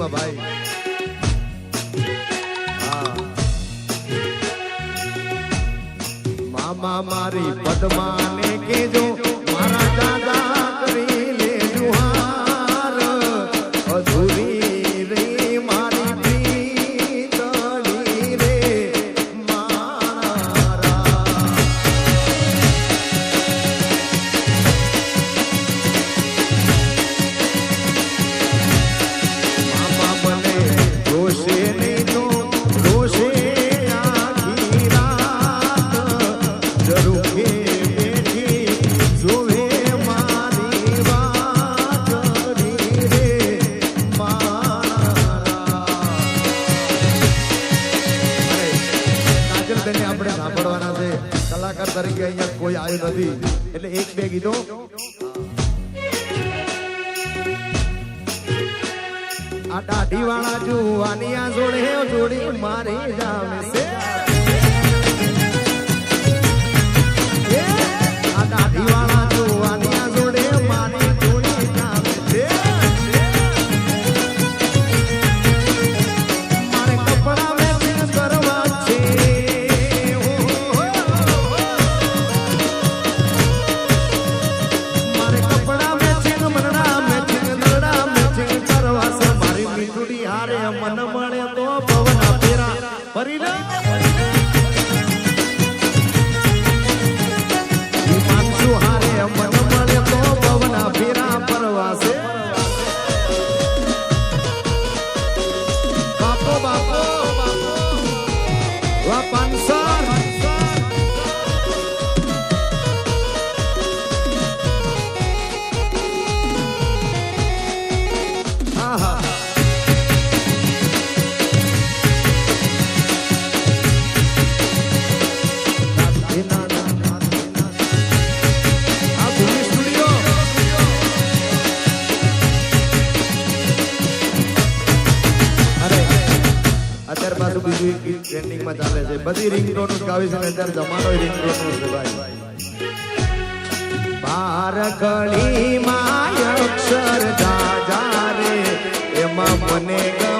માં ભાઈ. મામા મારી પદ્માને તરીકે અહીંયા કોઈ આવ્યું નથી. એટલે એક, બે ગીતો. આ દાઢી વાળા જુવાની આ જોડે જોડી મારી જામે મન મળે તો ભવના ફેરા. ફરી ટ્રેન્ડિંગમાં ચાલે છે. બધી રિંગટોન ગાવી છે અત્યારે જમાનો રિંગટોન છે ભાઈ. બાર કળીમાં અક્ષર જાજા રે. એમાં મને ગમે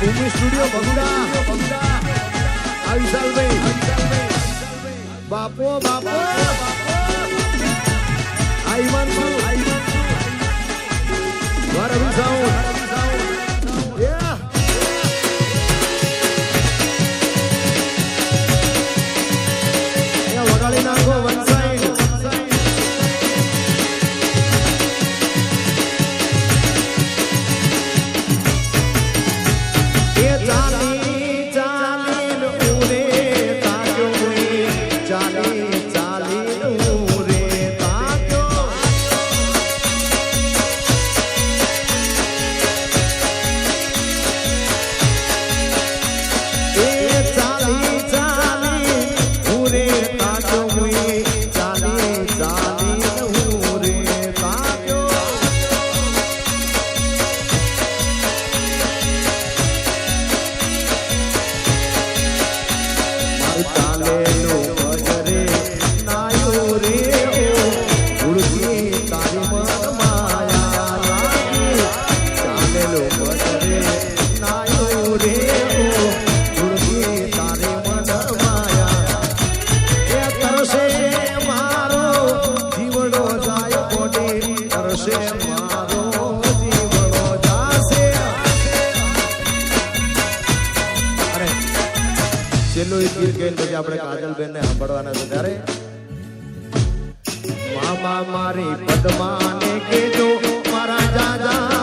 ભૂમિ સ્ટુડિયો બગુડા આ વિશાલભાઈ બાપો બાપો આઈવાન વાર રવિ સાઉન્ડ જોઈને પછી આપણે કાજલબેન ને સાંભળવાના છે ત્યારે? મામા મારી પદ્માને કેજો મારા જાજા.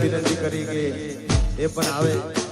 વિનંતી કરી કે એ પણ આવે.